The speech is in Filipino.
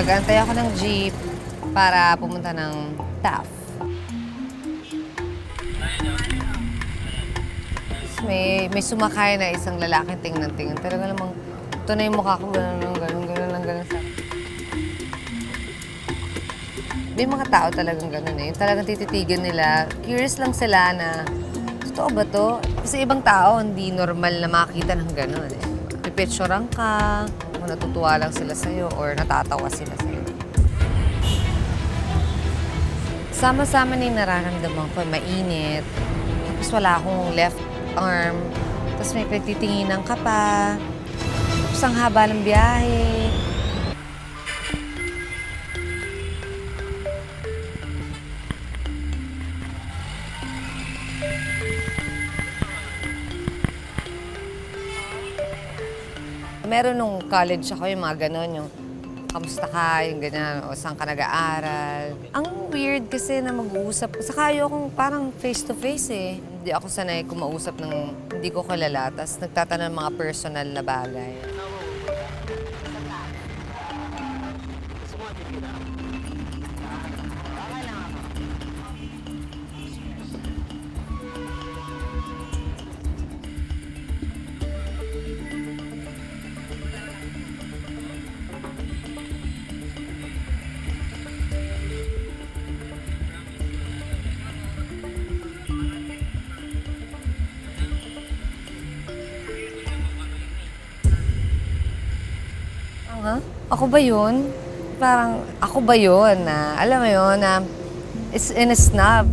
Nag-antay ako ng jeep para pumunta ng TAF. May, may sumakay na isang lalaki tingnan-tingnan. Talaga namang, ito na yung mukha ko, gano'n lang, gano'n, gano'n lang, gano'n sa May mga tao talagang gano'n eh. Talagang tititigan nila. Curious lang sila na, totoo ba to? Kasi ibang tao, hindi normal na makita ng gano'n eh. Pipicturean ka, o natutuwa lang sila sa'yo, or natatawa sila sa'yo. Sama-sama na yung nararamdaman ko, mainit. Tapos wala akong left arm. Tapos may pagtitinginan ka pa. Tapos ang haba ng biyahe. Meron nung college ako yung mga ganon, yung kamusta ka, yung ganyan, o saan ka nag-aaral. Ang weird kasi na mag-uusap. Saka ayokong parang face-to-face eh. Hindi ako sanay kumausap ng hindi ko kilala, tapos nagtatanong ng mga personal na bagay. Aha. Ako ba yun? Parang ako ba yun na, alam mo yun, na is in a snub.